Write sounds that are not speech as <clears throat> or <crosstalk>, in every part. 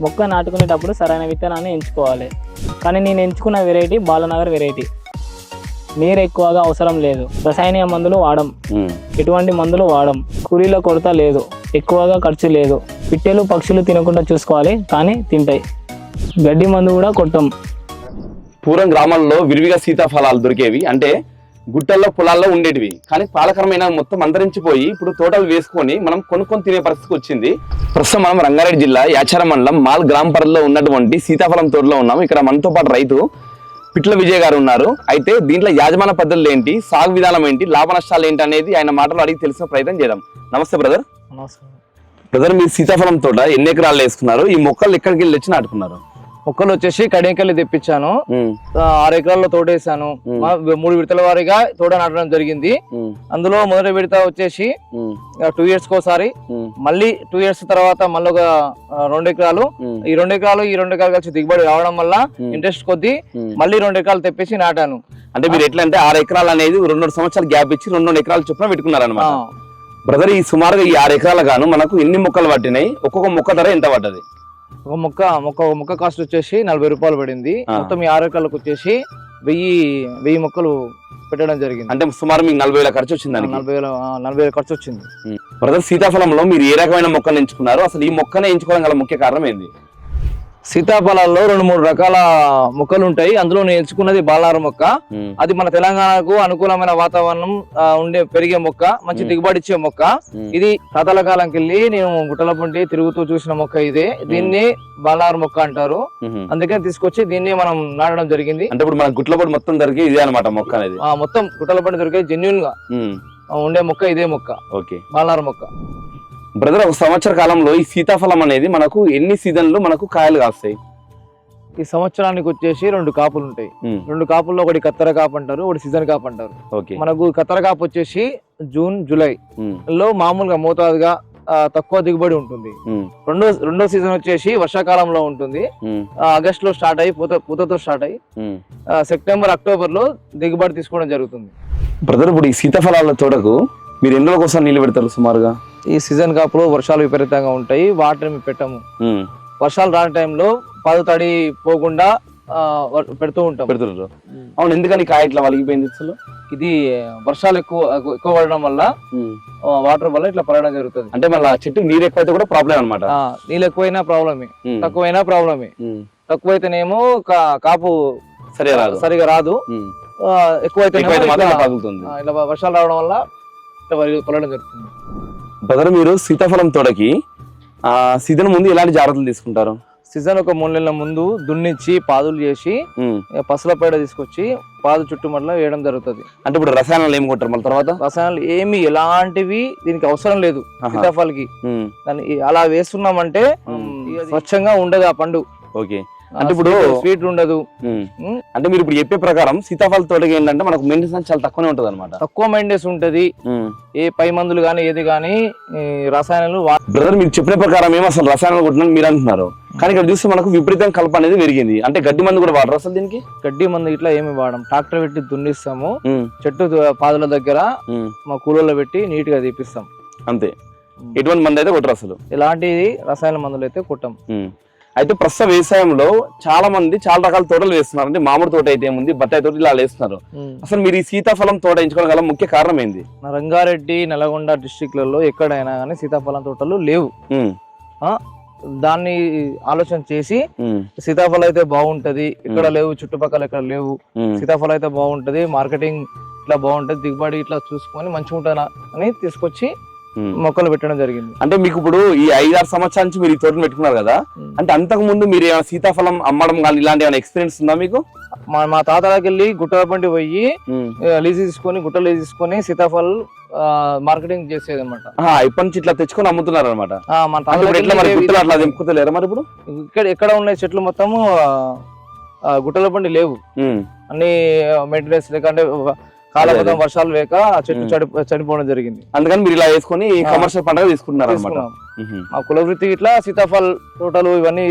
మొక్క నాటుకునేటప్పుడు సరైన విత్తనాన్ని ఎంచుకోవాలి. కానీ నేను ఎంచుకున్న వెరైటీ బాలనగర్ వెరైటీ నీరు ఎక్కువగా అవసరం లేదు. రసాయనిక మందులు వాడం. ఎటువంటి మందులు వాడం. కూలీల కొరత లేదు. ఎక్కువగా ఖర్చు లేదు. పిట్టెలు పక్షులు తినకుండా చూసుకోవాలి. కానీ తింటాయి. గడ్డి మందు కూడా కొట్టం. పూర్వం గ్రామాల్లో విరివిగా సీతాఫలాలు దొరికేవి. అంటే గుట్టల్లో పొలాల్లో ఉండేటివి. కానీ కాలక్రమేణా మొత్తం అంతరించిపోయి ఇప్పుడు తోటలు వేసుకొని మనం కొనుక్కొని తినే పరిస్థితికి వచ్చింది. ప్రస్తుతం మనం రంగారెడ్డి జిల్లా యాచారం మండలం మాల్ గ్రామ పరిధిలో ఉన్నటువంటి సీతాఫలం తోటలో ఉన్నాం ఇక్కడ మనతో పాటు రైతు పిట్ల విజయ్ గారు ఉన్నారు. అయితే దీంట్లో యాజమాన్య పద్ధతులు ఏంటి? సాగు విధానం ఏంటి? లాభ నష్టాలు ఏంటి అనేది ఆయన మాటలు అడిగి తెలిసిన ప్రయత్నం చేద్దాం. నమస్తే బ్రదర్. బ్రదర్ మీరు సీతాఫలం తోట ఎన్ని ఎకరాలు వేసుకున్నారు? ఈ మొక్కలు ఎక్కడికి వెళ్ళి వచ్చి నాటుకున్నారు? మొక్కలు వచ్చేసి కడియంకెళ్ళి తెప్పించాను. ఆరు ఎకరాల్లో తోటేసాను మూడు విడతల వారీగా తోట నాటడం జరిగింది. అందులో మొదటి విడత వచ్చేసి టూ ఇయర్స్ ఒకసారి. మళ్ళీ టూ ఇయర్స్ తర్వాత మళ్ళీ ఒక రెండు ఎకరాలు. ఈ రెండు ఎకరాలు ఈ రెండు ఎకరాలు కలిసి దిగుబడి రావడం వల్ల. ఇంట్రెస్ట్ కొద్దీ. మళ్ళీ రెండు ఎకరాలు తెప్పించి నాటాను. అంటే మీరు ఎట్లా అంటే ఆరు ఎకరాలు అనేది రెండు సంవత్సరాలు గ్యాప్ ఇచ్చి రెండు రెండు ఎకరాలు చొప్పున పెట్టుకున్నారు ఆ, అనమాట బ్రదర్ ఈ సుమారుగా ఈ ఆరు ఎకరాల గాను మనకు ఎన్ని మొక్కలు పట్టినాయి? ఒక్కొక్క మొక్క ధర ఎంత పడ్డది? ఒక మొక్క మొక్క ఒక మొక్క కాస్ట్ వచ్చేసి నలభై రూపాయలు పడింది. మొత్తం ఈ ఆరు ఎకరాలకు వచ్చేసి వెయ్యి వెయ్యి మొక్కలు పెట్టడం జరిగింది. అంటే సుమారు మీకు నలభై వేల ఖర్చు వచ్చింది నలభై వేల నలభై వేల ఖర్చు వచ్చింది. బ్రదర్ సీతాఫలంలో మీరు ఏ రకమైన మొక్కలు ఎంచుకున్నారు? అసలు ఈ మొక్కనే ఎంచుకోవడం గల ముఖ్య కారణం ఏంది? సీతాఫలాల్లో రెండు మూడు రకాల మొక్కలు ఉంటాయి. అందులో నేను ఎంచుకున్నది బాలార మొక్క. అది మన తెలంగాణకు అనుకూలమైన వాతావరణం ఉండే పెరిగే మొక్క మంచి. దిగుబడి ఇచ్చే మొక్క. ఇది తాతల కాలంకి వెళ్ళి నేను గుట్టల పొంటి తిరుగుతూ చూసిన మొక్క ఇదే. దీన్ని బాలార మొక్క అంటారు. ఉమ్. అందుకని తీసుకొచ్చి దీన్ని మనం నాటడం జరిగింది. అంటే ఇప్పుడు మన గుట్లపొడి మొత్తం దొరికి ఇదే అనమాట మొక్క అనేది. మొత్తం గుట్టల పొంటి దొరికే జెన్యున్గా ఉండే మొక్క ఇదే మొక్క. ఓకే. బాలార మొక్క. బ్రదర్ ఒక సంవత్సర కాలంలో ఈ సీతాఫలం అనేది మనకు ఎన్ని సీజన్లు మనకు కాయలు కాస్తాయి? ఈ సంవత్సరానికి వచ్చేసి రెండు కాపులు ఉంటాయి. రెండు కాపుల్లో ఒకటి కత్తెర కాపు అంటారు ఒకటి సీజన్ కాపు అంటారు. ఓకే. మనకు కత్తెర కాపు వచ్చేసి జూన్ జూలై లో మామూలుగా మోతాదుగా తక్కువ దిగుబడి ఉంటుంది. రెండో రెండో సీజన్ వచ్చేసి వర్షాకాలంలో ఉంటుంది. ఆగస్ట్లో స్టార్ట్ అయ్యి పూత పూతతో స్టార్ట్ అయ్యి సెప్టెంబర్ అక్టోబర్లో దిగుబడి తీసుకోవడం జరుగుతుంది. బ్రదర్ ఇప్పుడు ఈ సీతాఫలాల తోటకు మీరు ఎన్ని కోసం నీళ్ళు పెడతారు సుమారుగా? ఈ సీజన్ కాపులో వర్షాలు విపరీతంగా ఉంటాయి వాటర్ ఏమి పెట్టము. వర్షాలు రాని టైంలో పాదు తడి పోకుండా ఆ, వ- పెడుతూ ఉంటాం. పెడుతున్నారు అవును ఎందుకని కాయ ఇట్లా వలిగిపోయింది అసలు? ఇది వర్షాలు ఎక్కువ ఎక్కువ పడడం వల్ల. వాటర్ వల్ల ఇట్లా పడడం జరుగుతుంది. అంటే మళ్ళీ చెట్టు నీరు ఎక్కువైతే కూడా ప్రాబ్లం అనమాట ఆ, నీళ్ళు ఎక్కువైనా ప్రాబ్లమే. తక్కువైనా ప్రాబ్లమే. తక్కువైతేనేమో కా- కాపు సరే రాదు. సరిగా రాదు. ఉమ్. ఎక్కువైతే మాత్రం ఇట్లా- తగులుతుంది. వర్షాలు రావడం వల్ల ఇట్లా వరి- పడడం జరుగుతుంది. బ్రదర్ మీరు సీతాఫలం తోటకి ఆ సీజన్ ముందు ఎలాంటి జాగ్రత్తలు తీసుకుంటారు? సీజన్ ఒక మూడు నెలల ముందు దున్నిచ్చి పాదులు చేసి పసల పేడ తీసుకొచ్చి పాదు చుట్టుమట్ల వేయడం జరుగుతుంది. అంటే ఇప్పుడు రసాయనాలు ఏమి కొట్టారు మళ్ళీ తర్వాత? రసాయనాలు ఏమి ఎలాంటివి దీనికి అవసరం లేదు. సీతాఫలకి అలా వేస్తున్నామంటే స్వచ్ఛంగా ఉండదు ఆ పండు. ఓకే. అంటే ఇప్పుడు- స్వీట్ ఉండదు. అంటే మీరు ఇప్పుడు చెప్పే ప్రకారం సీతాఫల తోటకి ఏంటంటే మనకు మెయింటెనెన్స్ చాలా తక్కువనే ఉంటది అనమాట తక్కువ మైండెస్ ఉంటది. ఏ పై మందులు కానీ ఏది కానీ రసాయనాలు బ్రదర్ మీరు చెప్పిన ప్రకారం ఏమో అసలు రసాయనాలు కొట్టినని మీరు అంటున్నారు? కానీ ఇక్కడ చూస్తే మనకు విపరీతం కలప అనేది పెరిగింది. అంటే గడ్డి మందు కూడా వాడరు అసలు దీనికి? గడ్డి మందు ఇట్లా ఏమి వాడం. ట్రాక్టర్ పెట్టి దున్నిస్తాము. చెట్టు పాదుల దగ్గర. మా కూలలో పెట్టి నీట్గా తీపిస్తాం. అంతే. ఎటువంటి మంది అయితే కొట్టరు అసలు? ఎలాంటి రసాయన మందులు అయితే కొట్టం. అయితే ప్రస్తుత వ్యవసాయంలో చాలా మంది చాలా రకాల తోటలు వేస్తున్నారు అంటే మామిడి తోట అయితే ఏముంది బత్తాయి తోట ఇలా వేస్తున్నారు అసలు మీరు ఈ సీతాఫలం తోట ఎంచుకోవడం గల ముఖ్య కారణం ఏంది రంగారెడ్డి నల్గొండ డిస్టిక్లలో ఎక్కడైనా కానీ సీతాఫలం తోటలు లేవు. దాన్ని ఆలోచన చేసి. సీతాఫలం అయితే బాగుంటది ఇక్కడ లేవు చుట్టుపక్కల ఇక్కడ లేవు. సీతాఫలం అయితే బాగుంటది మార్కెటింగ్ ఇట్లా బాగుంటది దిగుబడి ఇట్లా చూసుకొని మంచిగా ఉంటానా అని తీసుకొచ్చి. మొక్కలు పెట్టడం జరిగింది. అంటే మీకు ఇప్పుడు ఈ ఐదారు సంవత్సరాల నుంచి మీరు ఈ తోటను పెట్టుకున్నారు కదా? ఉమ్. అంటే అంతకు ముందు మీరు ఏమైనా సీతాఫలం అమ్మడం కానీ ఇలాంటి ఏమైనా ఎక్స్పీరియన్స్ ఉందా మీకు? మా మా తాత దగ్గరికి వెళ్ళి గుట్టల పండి పోయి. లీజ్ తీసుకొని గుట్టలు లీజ్ తీసుకొని సీతాఫల్ మార్కెటింగ్ చేసేది అనమాట ఇప్పటి నుంచి ఇట్లా తెచ్చుకొని అమ్ముతున్నారు అనమాట అట్లా దింపుతలేరా మరి ఇప్పుడు? ఇక్కడ ఎక్కడ ఉన్న చెట్లు మొత్తము గుట్టల పండి లేవు. అన్ని మెయింటెనెన్స్ లేక అంటే కాలం అదే, మొత్తం అదే. వర్షాలు లేక. చడి చనిపోవడం జరిగింది. అందుకని మీరు ఇలా వేసుకొని. కమర్షియల్ పండుగ తీసుకుంటున్నారు అనమాట మా కుల వృత్తి ఇట్లా సీతాఫల్ తోటలు ఇవన్నీ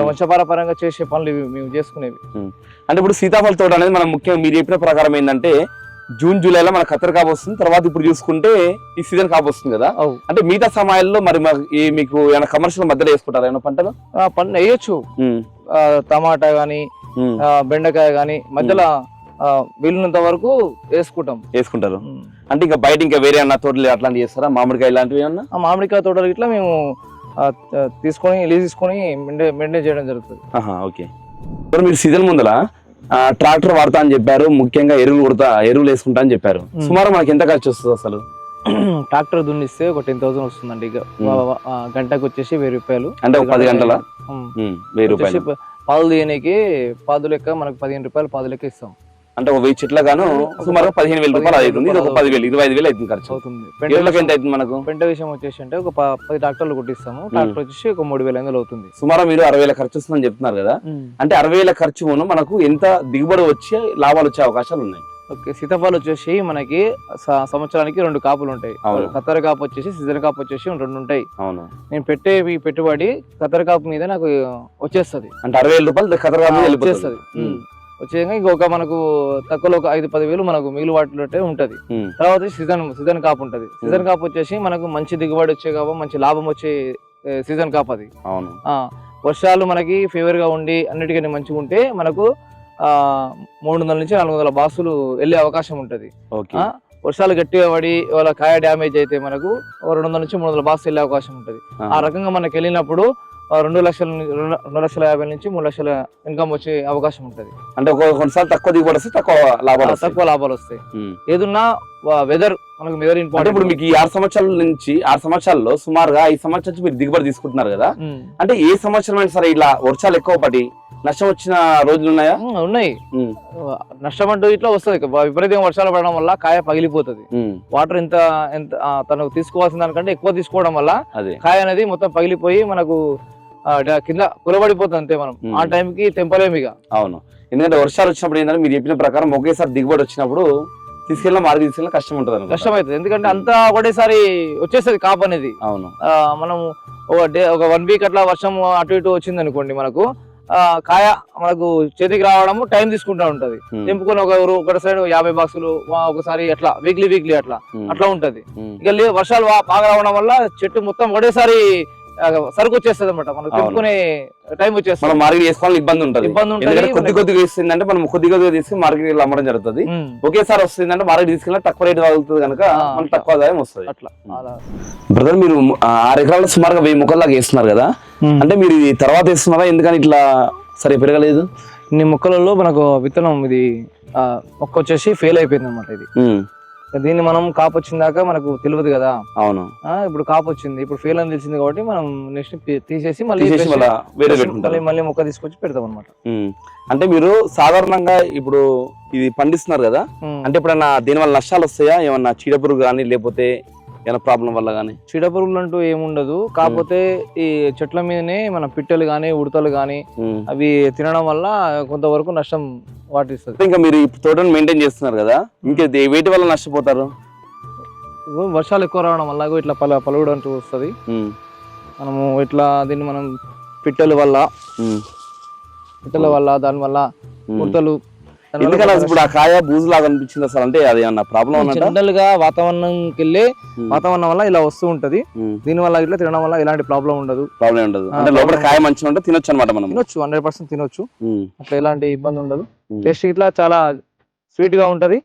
వంశపారపరంగా చేసే పనులు ఇవి మేము చేసుకునేవి. అంటే ఇప్పుడు సీతాఫల తోట అనేది మనం ముఖ్యంగా మీరు చెప్పిన ప్రకారం ఏంటంటే జూన్ జూలైలో మన కత్తెర కాపు వస్తుంది తర్వాత ఇప్పుడు చూసుకుంటే ఈ సీజన్ కాపు వస్తుంది కదా. అంటే మిగతా సమయాల్లో మరి మీకు ఏమైనా కమర్షియల్ మధ్యలో వేసుకుంటారా ఏమైనా పంటలు? ఆ, పంట వేయొచ్చు. టమాటా గానీ బెండకాయ గానీ మధ్యలో వీలున్నంత వరకు వేసుకుంటాం. వేసుకుంటారు. అంటే ఇంకా బయట ఇంకా వేరే అన్న తోటలు అట్లాంటివి చేస్తారా? మామిడికాయ ఇలాంటివి ఏమన్నా? మామిడికాయ తోటలు ఇట్లా మేము తీసుకొని లీజ్ తీసుకొని మెయింటైన్ చేయడం జరుగుతుంది. ఓకే. ఇప్పుడు మీరు సీజన్ ముందర ట్రాక్టర్ వాడతా అని చెప్పారు ముఖ్యంగా ఎరువులు కొడతా ఎరువులు వేసుకుంటా అని చెప్పారు. సుమారు మనకి ఎంత ఖర్చు వస్తుంది అసలు? <clears throat> ట్రాక్టర్ దున్నిస్తే ఒక టెన్ థౌసండ్ వస్తుందండి గంటకు వచ్చేసి వెయ్యి రూపాయలు. అంటే ఒక పది గంటల. వెయ్యి రూపాయలు. పాలు తీయడానికి పాదు లెక్క మనకు పదిహేను రూపాయలు పాదు లెక్క ఇస్తాం. అంటే ఒక వెయ్యి చెట్ల గాను సుమారు పదిహేను వేల రూపాయలు అవుతుంది. ఇది ఒక పదివేలు ఇరవై ఐదు వేలు అవుతుంది ఖర్చు. అవుతుంది. ఎరువులకు ఎంత అవుతుంది మనకు? పెంట విషయం వచ్చేసి అంటే ఒక పది ట్రాక్టర్లు కొట్టిస్తాము. ట్రాక్టర్ వచ్చేసి ఒక మూడు వేల ఐదు అవుతుంది. సుమారు మీరు అరవై వేల ఖర్చు వస్తుందని చెప్తున్నారు కదా. అంటే అరవై వేల ఖర్చును మనకు ఎంత దిగుబడి వచ్చి లాభాలు వచ్చే అవకాశాలు ఉన్నాయి? ఓకే సీతాఫలం వచ్చేసి మనకి సంవత్సరానికి రెండు కాపులు ఉంటాయి. కత్తెర కాపు వచ్చేసి సీజన్ కాపు వచ్చేసి రెండు ఉంటాయి. అవును. నేను పెట్టే ఈ పెట్టుబడి కత్తెర కాపు మీద నాకు వచ్చేస్తది. అంటే అరవై వేల రూపాయలు ఆ, వెళ్ళిపోతుంది. వచ్చేస్తది. వచ్చేయంగా ఇంకొక మనకు తక్కువలో ఒక ఐదు పది వేలు మనకు మిగులు వాటిలోటే ఉంటది తర్వాత సీజన్ సీజన్ కాపు ఉంటది. సీజన్ కాపు వచ్చేసి మనకు మంచి దిగుబడి వచ్చే కాపు మంచి లాభం వచ్చే సీజన్ కాపు అది. అవును. వర్షాలు మనకి ఫేవర్గా ఉండి అన్నిటికీ మంచిగా ఉంటే మనకు ఆ మూడు వందల నుంచి నాలుగు వందల బాసులు వెళ్ళే అవకాశం ఉంటది. వర్షాలు గట్టిగా పడి వాళ్ళ కాయ డ్యామేజ్ అయితే మనకు రెండు వందల నుంచి మూడు వందల బాస్ వెళ్ళే అవకాశం ఉంటది. ఆ, రకంగా మనకి వెళ్ళినప్పుడు రెండు లక్షల రెండు లక్షల యాభై నుంచి మూడు లక్షల ఇన్కమ్ వచ్చే అవకాశం ఉంటది. అంటే కొన్నిసార్లు తక్కువ దిగుబడి వస్తే తక్కువ లాభాలు తక్కువ లాభాలు వస్తాయి. ఏదున్నా వెదర్ మనకు వెదర్ ఇంపార్టెంట్ ఇప్పుడు మీకు ఈ ఆరు సంవత్సరాల నుంచి ఆరు సంవత్సరాల్లో సుమారుగా ఐదు సంవత్సరాల నుంచి మీరు దిగుబడి తీసుకుంటున్నారు కదా? అంటే ఏ సంవత్సరం అయినా సరే ఇలా వర్షాలు ఎక్కువ పడి నష్టం వచ్చిన రోజులు ఉన్నాయా? ఉన్నాయి. నష్టం అంటూ ఇట్లా వస్తుంది. విపరీతంగా వర్షాలు పడడం వల్ల కాయ పగిలిపోతుంది. వాటర్ ఎంత ఎంత తనకు తీసుకోవాల్సిన దానికంటే ఎక్కువ తీసుకోవడం వల్ల అదే. కాయ అనేది మొత్తం పగిలిపోయి మనకు కింద కులబడిపోతుంది అంతే మనం. ఆ టైంకి తెంపలేము ఇక. అవును. ఎందుకంటే వర్షాలు వచ్చినప్పుడు ఏంటంటే మీరు చెప్పిన ప్రకారం ఒకేసారి దిగుబడి వచ్చినప్పుడు తీసుకెళ్ళిన మార్గం తీసుకెళ్ళిన కష్టం ఉంటుంది. కష్టం అవుతుంది ఎందుకంటే అంతా ఒకటేసారి వచ్చేస్తుంది కాపు అనేది. అవును. మనం ఒక డే ఒక వన్ వీక్ అట్లా వర్షం అటు ఇటు వచ్చింది అనుకోండి మనకు ఆ, కాయ మనకు చేతికి రావడము టైం తీసుకుంటా ఉంటది. తెంపుకొని ఒక ఒకటి సైడ్ యాభై బాక్సులు ఒకసారి అట్లా వీక్లీ వీక్లీ అట్లా. అట్లా ఉంటది. ఇక లే- వర్షాలు బాగా రావడం వల్ల చెట్టు మొత్తం ఒకటేసారి సరుకు వచ్చేస్తుంది అనమాట అవును. తెంపుకునే టైం మనం వచ్చేస్తుంది మార్కెట్ చేసుకోవాలని ఇబ్బంది ఉంటుంది. ఇబ్బంది ఎందుకంటే కొద్ది ఉంటుంది కొద్దిగా ఇస్తుందంటే మనం కొద్ది కొద్దిగా తీసుకుని మార్కెట్ అమ్మడం జరుగుతుంది. ఒకేసారి వస్తుందంటే మార్కెట్ తీసుకెళ్ళినా తక్కువ రేటు తగులుతుంది కనుక ఆ, మనకు తక్కువ ఆదాయం వస్తుంది. అట్లా. బ్రదర్ మీరు ఆరు ఎకరాలు సుమారుగా వెయ్యి మొక్కల దాకా వేస్తున్నారు కదా? అంటే మీరు ఇది తర్వాత వేస్తున్నారా? ఎందుకని ఇట్లా సరే పెరగలేదు? ఇన్ని మొక్కలలో మనకు విత్తనం ఇది మొక్క వచ్చేసి ఫెయిల్ అయిపోయింది అనమాట ఇది దీన్ని మనం కాపు వచ్చిందాక మనకు తెలియదు కదా. అవును. ఆ, ఇప్పుడు కాపు వచ్చింది ఇప్పుడు ఫెయిల్ అని తెలిసింది కాబట్టి మనం నెక్స్ట్ తీసేసి మళ్ళీ మళ్ళా వేరే మొక్క తీసుకొచ్చి పెడతాం అనమాట. అంటే మీరు సాధారణంగా ఇప్పుడు ఇది పండిస్తున్నారు కదా. అంటే ఎప్పుడన్నా దీనివల్ల నష్టాలు వస్తాయా? ఏమన్నా చీడపురుగు కానీ లేకపోతే ఏమైనా ప్రాబ్లం వల్ల కానీ చీడ పురుగులు అంటూ ఏముండదు. కాకపోతే ఈ చెట్ల మీదనే మన పిట్టలు గానీ ఉడతలు గానీ అవి తినడం వల్ల కొంతవరకు నష్టం వాటిస్తుంది. ఇంకా మీరు ఈ తోటను మెయింటైన్ చేస్తున్నారు కదా? ఇంకా వేటి వల్ల నష్టపోతారు? వర్షాలు ఎక్కువ రావడం వల్ల ఇట్లా పల పలుగుడు అంటూ వస్తుంది. మనము ఇట్లా దీన్ని మనం పిట్టల వల్ల పిట్టల వల్ల దాని వల్ల ఉమ్. ఉడతలు దాని వల్ల ఎందుకని ఇప్పుడు ఆ కాయ బూజులాగా అనిపించింది అసలు అంటే అది ఏమన్నా ప్రాబ్లం జనరల్గా వాతావరణంకి వెళ్ళి వాతావరణం వల్ల ఇలా వస్తూ ఉంటది. దీని వల్ల ఇట్లా తినడం వల్ల ఎలాంటి ప్రాబ్లం ఉండదు. ప్రాబ్లం ఉండదు. అంటే లోపల కాయ మంచిగా ఉంటే తినొచ్చు అనమాట మనం తినొచ్చు హండ్రెడ్ పర్సెంట్ తినొచ్చు. అట్లా ఎలాంటి ఇబ్బంది ఉండదు. టేస్ట్ ఇట్లా చాలా స్వీట్గా ఉంటది.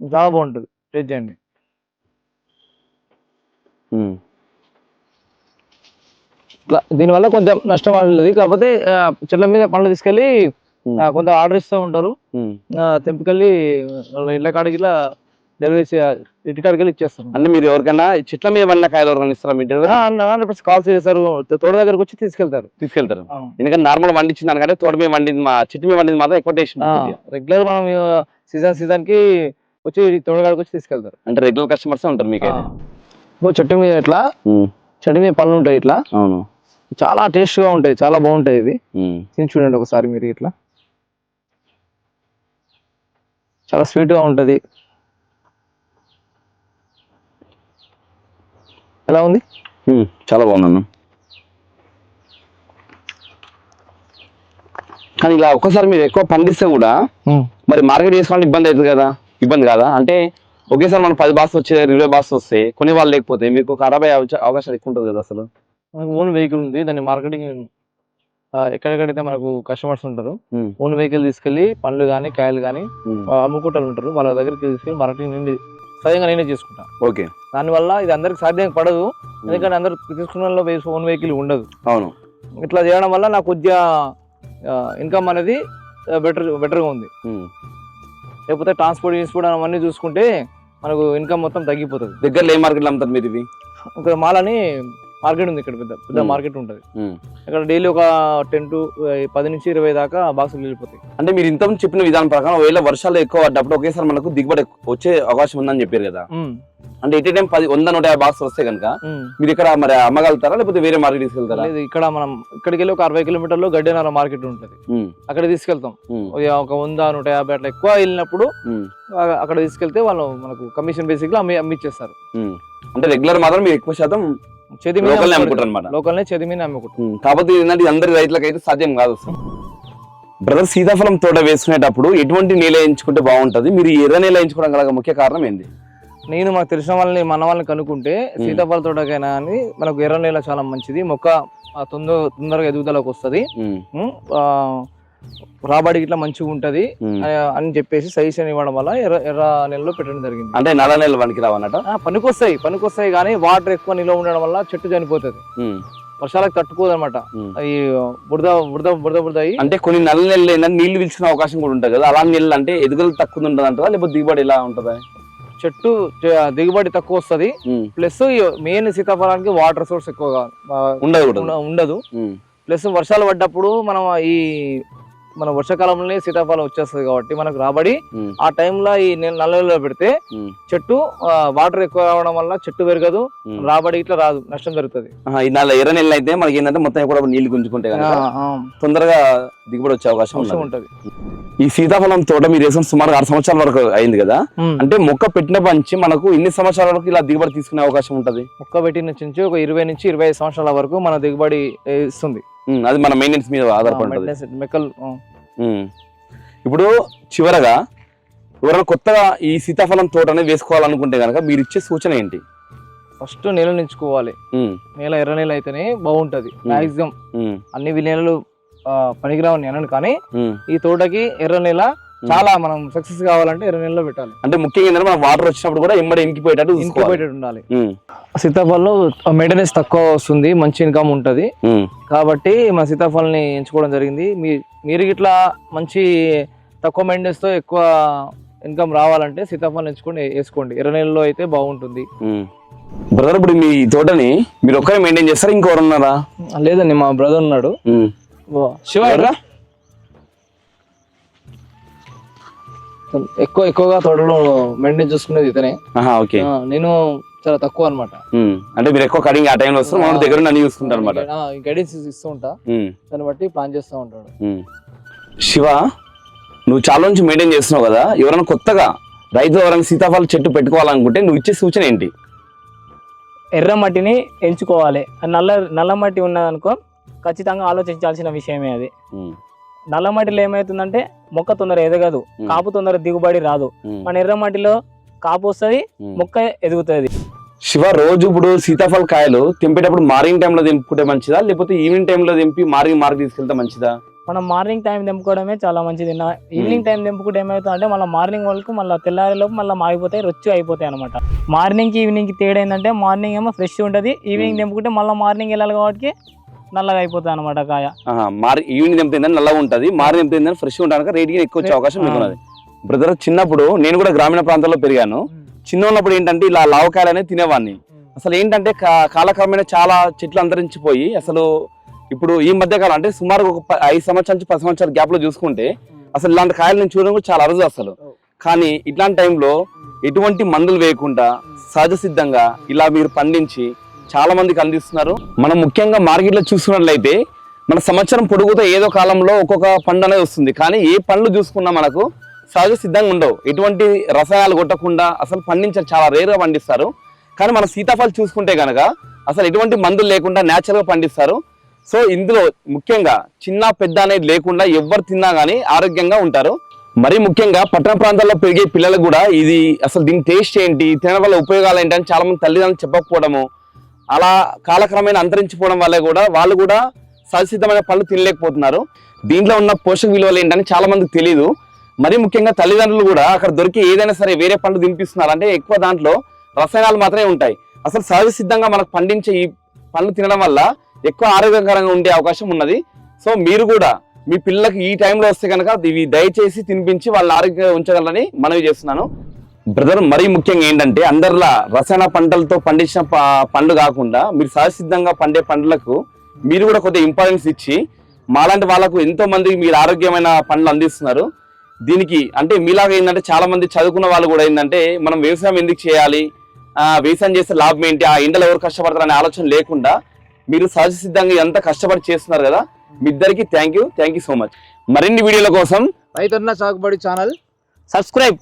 చాలా బాగుంటది. టేస్ట్ చేయండి. ఉమ్, ఇట్లా దీనివల్ల కొంచెం నష్టం వాళ్ళది కాకపోతే చెట్ల మీద పండ్లు ఆ, కొంత ఆర్డర్ ఇస్తూ ఉంటారు. తెంపుకెళ్ళి ఇళ్ళ కాడికి ఇలా డెలివరీ ఇంటి కాడికి వెళ్ళి ఇచ్చేస్తారు. అంటే మీరు ఎవరికైనా చెట్ల మీద వండిన కాయలు ఎవరికైనా ఇస్తారా మీ? కాల్ చేస్తారు తోట దగ్గరకు వచ్చి తీసుకెళ్తారు. తీసుకెళ్తారు. ఎందుకంటే నార్మల్ వండించిన దానికంటే తోట మీద వండింది మా చెట్టు మీద వండింది మాత్రం ఎక్కువ టేస్ట్. రెగ్యులర్ మనం సీజన్ సీజన్కి వచ్చి తోటగాడికి వచ్చి తీసుకెళ్తారు. అంటే రెగ్యులర్ కస్టమర్స్ ఉంటారు మీకు చెట్టు మీద ఇట్లా చెట్టు మీద పళ్ళు ఉంటాయి ఇట్లా. అవును. చాలా టేస్ట్గా ఉంటాయి చాలా బాగుంటాయి తిని చూడండి ఒకసారి మీరు ఇట్లా. చాలా స్వీట్గా ఉంటది. ఎలా ఉంది? చాలా బాగుందన్న. కానీ ఇలా ఒక్కసారి మీరు ఎక్కువ పండిస్తే కూడా మరి మార్కెట్ చేసుకోవాలంటే ఇబ్బంది అవుతుంది కదా. ఇబ్బంది కాదా? అంటే ఒకేసారి మనం పది బాక్స్ వచ్చే ఇరవై బాక్స్ వస్తే కొన్ని వాళ్ళు లేకపోతే మీకు అయ్యే అవచ- అవకాశాలు ఎక్కువ ఉంటుంది కదా అసలు? ఓన్ వెహికల్ ఉంది దాన్ని మార్కెటింగ్ ఎక్కడెక్కడైతే మనకు కస్టమర్స్ ఉంటారు ఓన్ వెహికల్ తీసుకెళ్ళి పండ్లు కానీ కాయలు కానీ అమ్ముకుంటారు ఉంటారు. వాళ్ళ దగ్గరికి తీసుకెళ్ళి మార్కెటింగ్ నుండి స్వయంగా నేనే చేసుకుంటా. ఓకే. దానివల్ల ఇది అందరికి సాధ్యం పడదు. ఎందుకంటే అందరు తీసుకున్న ఓన్ వెహికల్ ఉండదు. అవును. ఇట్లా చేయడం వల్ల నాకు కొద్దిగా ఇన్కమ్ అనేది బెటర్ బెటర్గా ఉంది. లేకపోతే ట్రాన్స్పోర్ట్ గిన్స్పోర్ట్ అవన్నీ చూసుకుంటే మనకు ఇన్కమ్ మొత్తం తగ్గిపోతుంది. దగ్గరలో ఏ మార్కెట్లో అమ్ముతారు మీరు ఇవి? ఇక్కడ మాల్ అని మార్కెట్ ఉంది ఇక్కడ పెద్ద పెద్ద. మార్కెట్ ఉంటుంది. ఇక్కడ డైలీ ఒక టెన్ టు పది నుంచి ఇరవై దాకా బాక్సులు వెళ్ళిపోతాయి. అంటే మీరు ఇంత చెప్పిన విధానం ప్రకారం ఒకవేళ వర్షాలు ఎక్కువ పడ్డప్పుడు ఒకేసారి మనకు దిగుబడి వచ్చే అవకాశం ఉందని చెప్పారు కదా. అంటే ఎట్ టైం పది వంద నూట యాభై బాక్స్ వస్తే కనుక. మీరు ఇక్కడ మరి అమ్మగలుగుతారా? లేకపోతే వేరే మార్కెట్ తీసుకెళ్తారా? లేదు ఇక్కడ మనం ఇక్కడికి వెళ్ళి ఒక అరవై కిలోమీటర్లో గడ్డెనార మార్కెట్ ఉంటుంది. అక్కడ తీసుకెళ్తాం. ఒక వంద నూట యాభై అట్లా ఎక్కువ వెళ్ళినప్పుడు అక్కడ తీసుకెళ్తే వాళ్ళు మనకు కమిషన్ బేసిక్లో అమ్మి అమ్మిచ్చేస్తారు. అంటే రెగ్యులర్ మాత్రం మీరు ఎక్కువ శాతం లోకల్నే అమ్ముకుంటారు అనమాట కాకపోతే ఏంటంటే అందరి సాధ్యం కాదు బ్రదర్ సీతాఫలం తోట వేసుకునేటప్పుడు ఎటువంటి నేల ఎంచుకుంటే బాగుంటది? మీరు ఎర్ర నేల ఎంచుకోవడం గల ముఖ్య కారణం ఏంది? నేను మాకు తెలిసిన వాళ్ళని మన వాళ్ళని కనుక్కుంటే సీతాఫల తోటకైనా అని మనకు ఎర్ర నేల చాలా మంచిది. మొక్క తొందర తొందరగా ఎదుగుదలకు వస్తుంది. రాబడి ఇట్లా మంచిగా ఉంటది అని చెప్పేసి సజెషన్ ఇవ్వడం వల్ల ఎర్ర ఎర్ర నెలలో పెట్టడం జరిగింది. అంటే నల్ల నేల వనికి రావన్నట పనికొస్తాయి పనికొస్తాయి కానీ వాటర్ ఎక్కువ నిల్వ ఉండడం వల్ల చెట్టు చనిపోతుంది. వర్షాలకు తట్టుకోదు అనమాట. ఈ బురద బురద బురద బురద అంటే కొన్ని నల్ల నెలలు ఏంటంటే నీళ్ళు పిలిచిన అవకాశం కూడా ఉంటుంది కదా అలాంటి నెలలు అంటే ఎదుగుదల తక్కువ ఉంటుంది అంటారా? లేకపోతే దిగుబడి ఎలా ఉంటుందా? చెట్టు దిగుబడి తక్కువ వస్తది. ప్లస్ మెయిన్ సీతాఫలానికి వాటర్ సోర్స్ ఎక్కువగా ఉండదు ఉండదు. ప్లస్ వర్షాలు పడ్డప్పుడు మనం ఈ మన వర్షాకాలంలోనే సీతాఫలం వచ్చేస్తుంది కాబట్టి మనకు రాబడి ఆ టైంలో ఈ నెల నల్లలో పెడితే చెట్టు వాటర్ ఎక్కువ రావడం వల్ల చెట్టు పెరగదు. రాబడి ఇట్లా రాదు నష్టం జరుగుతుంది. ఈ నల్ల ఎర్ర నెలలు అయితే మనకి ఏంటంటే మొత్తం కూడా నీళ్ళు గుంజుకుంటే తొందరగా దిగుబడి వచ్చే అవకాశం ఉంటుంది. ఈ సీతాఫలం తోట మీరు వేసిన సుమారు ఆరు సంవత్సరాల వరకు అయింది కదా? అంటే మొక్క పెట్టిన పంచి మనకు ఇన్ని సంవత్సరాల వరకు ఇలా దిగుబడి తీసుకునే అవకాశం ఉంటది? మొక్క పెట్టిన నుంచి ఒక ఇరవై నుంచి ఇరవై సంవత్సరాల వరకు మన దిగుబడి ఇస్తుంది. అది మన మెయింటెనెన్స్ మీద ఆధారపడి మెక్కలు. ఇప్పుడు చివరగా ఎవరైనా కొత్తగా ఈ సీతాఫలం తోట అనేది వేసుకోవాలనుకుంటే కనుక మీరు ఇచ్చే సూచన ఏంటి? ఫస్ట్ నేల నించుకోవాలి నేల ఎర్ర నేల అయితేనే బాగుంటది. మాక్సిమం అన్ని నేలలు పనికిరావని అనను కానీ. ఈ తోటకి ఎర్ర నేల చాలా మనం సక్సెస్ కావాలంటే ఎర్ర నేలలో పెట్టాలి. అంటే ముఖ్యంగా ఏంటంటే మనం వాటర్ వచ్చినప్పుడు కూడా ఎమ్మడి ఇంకిపోయేటట్టు ఇంకిపోయేటట్టు ఉండాలి. సీతాఫలంలో మెయింటెనెన్స్ తక్కువ వస్తుంది మంచి ఇన్కమ్ ఉంటది. కాబట్టి మా సీతాఫల్ని ఎంచుకోవడం జరిగింది. మీ మీరు ఇట్లా మంచి తక్కువ మెయింటెనెన్స్తో ఎక్కువ ఇన్కమ్ రావాలంటే సీతాఫలం ఎంచుకొని వేసుకోండి. ఎర్ర నెలలో అయితే బాగుంటుంది. బ్రదర్ ఇప్పుడు మీ తోటని మీరు ఒక్కరే మెయింటైన్ చేస్తారా? ఉన్నారా? లేదండి మా బ్రదర్ ఉన్నాడు. శివ ఎక్కువ ఎక్కువగా తోటలో మెయింటైన్ చూసుకునేది ఇతనే. ఓకే. నేను చాలా తక్కువ అనమాట. అంటే మీరు ఎక్కువ కటింగ్ ఆ టైంలో వస్తారు మన దగ్గర అన్ని చూసుకుంటారు అనమాట గైడెన్స్ ఇస్తూ ఉంటా. దాన్ని బట్టి ప్లాన్ చేస్తూ ఉంటాడు. శివ నువ్వు చాలా నుంచి మెయింటైన్ చేస్తున్నావు కదా ఎవరైనా కొత్తగా రైతు ఎవరైనా సీతాఫల చెట్టు పెట్టుకోవాలనుకుంటే నువ్వు ఇచ్చే సూచన ఏంటి? ఎర్ర మట్టిని ఎంచుకోవాలి. నల్ల నల్ల మట్టి ఉన్నదనుకో ఖచ్చితంగా ఆలోచించాల్సిన విషయమే అది. నల్ల మట్టిలో ఏమవుతుందంటే మొక్క తొందర ఎదగదు. కాపు తొందర దిగుబడి రాదు. మన ఎర్ర మట్టిలో కాపు వస్తుంది. మొక్క ఎదుగుతుంది. శివ రోజు ఇప్పుడు సీతాఫల కాయలు తెంపేటప్పుడు మార్నింగ్ టైంలో తెంపుకుంటే మంచిదా? లేకపోతే ఈవినింగ్ టైంలో తెంపి మార్నింగ్ మార్క్ తీసుకెళ్తే మంచిదా? మనం మార్నింగ్ టైం తెంపుకోవడమే చాలా మంచిది. ఈవినింగ్ టైం తెంపుకుంటే ఏమవుతుంది అంటే మళ్ళీ మార్నింగ్ వాళ్ళకు మళ్ళీ తెల్లారిలోపు మళ్ళీ మాగిపోతాయి రొచ్చు అయిపోతాయి అనమాట మార్నింగ్కి ఈవినింగ్కి తేడా ఏంటంటే మార్నింగ్ ఏమో ఫ్రెష్ ఉంటుంది ఈవినింగ్ తెంపుకుంటే మళ్ళీ మార్నింగ్ వెళ్ళాలి కాబట్టి నల్లగా అయిపోతుంది అనమాట కాయ. మార్ ఈవినింగ్ తెంపితే ఏంటంటే నల్లగా ఉంటుంది మార్నింగ్ తెంపితే ఫ్రెష్గా ఉంటాను రేట్ ఎక్కువ వచ్చే అవకాశం ఉన్నది బ్రదర్ చిన్నప్పుడు నేను కూడా గ్రామీణ ప్రాంతాల్లో పెరిగాను. చిన్న ఉన్నప్పుడు ఏంటంటే ఇలా లావకాయలు అనేది తినేవాడిని అసలు ఏంటంటే కాలక్రమేణా చాలా చెట్లు అంతరించిపోయి అసలు ఇప్పుడు ఈ మధ్య కాలం అంటే సుమారు ఒక ఐదు సంవత్సరాల నుంచి పది సంవత్సరాల గ్యాప్లో చూసుకుంటే అసలు ఇలాంటి కాయలు నేను చూడడం కూడా చాలా అరుదు అసలు. కానీ ఇట్లాంటి టైంలో ఎటువంటి మందులు వేయకుండా సహజ సిద్ధంగా ఇలా మీరు పండించి చాలా మందికి అందిస్తున్నారు. మనం ముఖ్యంగా మార్కెట్లో చూసుకున్నట్లయితే మన సంవత్సరం పొడుగుతో ఏదో కాలంలో ఒక్కొక్క పండు అనేది వస్తుంది. కానీ ఏ పండ్లు చూసుకున్నా మనకు సహజ సిద్ధంగా ఉండవు. ఎటువంటి రసాయనాలు కొట్టకుండా అసలు పండించారు. చాలా రేరుగా పండిస్తారు. కానీ మన సీతాఫలం చూసుకుంటే కనుక అసలు ఎటువంటి మందులు లేకుండా న్యాచురల్గా పండిస్తారు. సో ఇందులో ముఖ్యంగా చిన్న పెద్ద అనేది లేకుండా ఎవరు తిన్నా కానీ ఆరోగ్యంగా ఉంటారు. మరి ముఖ్యంగా పట్టణ ప్రాంతాల్లో పెరిగే పిల్లలకు కూడా ఇది అసలు దీని టేస్ట్ ఏంటి? తినడం వల్ల ఉపయోగాలు ఏంటి అని చాలా మంది తల్లిదండ్రులు చెప్పకపోవడము అలా కాలక్రమేణా అంతరించిపోవడం వల్ల కూడా వాళ్ళు కూడా సహసిద్ధమైన పళ్ళు తినలేకపోతున్నారు. దీంట్లో ఉన్న పోషక విలువలు ఏంటని చాలా మందికి తెలియదు మరి ముఖ్యంగా తల్లిదండ్రులు కూడా అక్కడ దొరికి ఏదైనా సరే వేరే పండ్లు తినిపిస్తున్నారు. అంటే ఎక్కువ దాంట్లో రసాయనాలు మాత్రమే ఉంటాయి. అసలు సహజ సిద్ధంగా మనకు పండించే ఈ పండ్లు తినడం వల్ల ఎక్కువ ఆరోగ్యకరంగా ఉండే అవకాశం ఉన్నది. సో మీరు కూడా మీ పిల్లలకి ఈ టైంలో వస్తే కనుక ఇవి దయచేసి తినిపించి వాళ్ళ ఆరోగ్యంగా ఉంచగలరని మనవి చేస్తున్నాను. బ్రదర్ మరీ ముఖ్యంగా ఏంటంటే అందరిలా రసాయన పంటలతో పండించిన పండ్లు కాకుండా మీరు సహసిద్ధంగా పండే పండ్లకు మీరు కూడా కొద్దిగా ఇంపార్టెన్స్ ఇచ్చి మాలాంటి వాళ్ళకు ఎంతో మంది మీరు ఆరోగ్యమైన పండ్లు అందిస్తున్నారు. దీనికి అంటే మీలాగా ఏంటంటే చాలా మంది చదువుకున్న వాళ్ళు కూడా ఏంటంటే మనం వ్యవసాయం ఎందుకు చేయాలి? ఆ, వ్యవసాయం చేస్తే లాభం ఏంటి? ఆ ఎండలు ఎవరు కష్టపడతారు అనే ఆలోచన లేకుండా మీరు సహజ సిద్ధంగా ఎంత కష్టపడి చేస్తున్నారు కదా మీ ఇద్దరికి thank you thank you so much మరిన్ని వీడియోల కోసం రైతన్న సాగుబడి ఛానల్ సబ్స్క్రైబ్